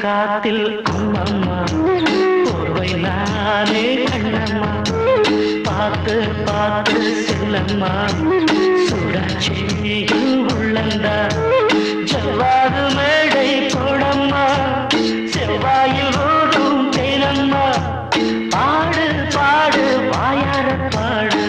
காத்தில் அம்மம்மா ஒருவை நானே கண்ணம்மா. பார்த்து பார்த்து செல்லம்மா சுடாச்சேயும் உள்ளந்தா. செவ்வாது மேடை போடம்மா. செவ்வாயில் ஓடும் தேனம்மா. பாடு பாடு வாயார பாடு.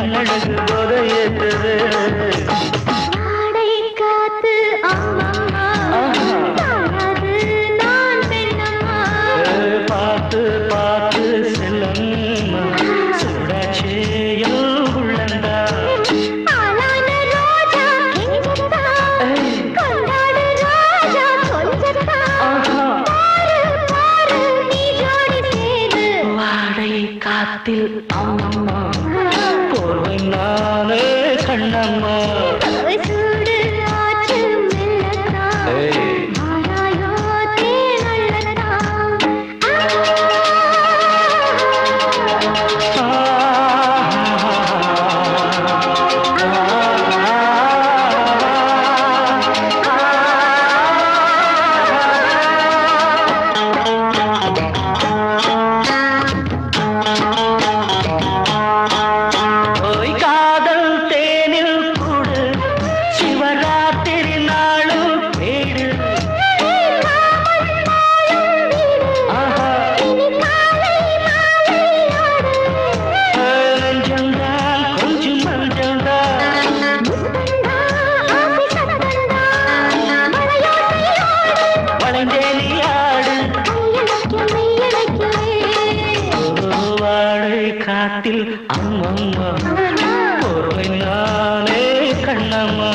கண்ணழகு போதையேற்றது. பார்த்து பார்த்து செல்லம்மா சுடாச்சேயோ உள்ளந்தா. காத்தில் அம்மம்மா போர்வை நானே கண்ணம்மா. அம்மம்மா போர்வை நானே கண்ணம்மா.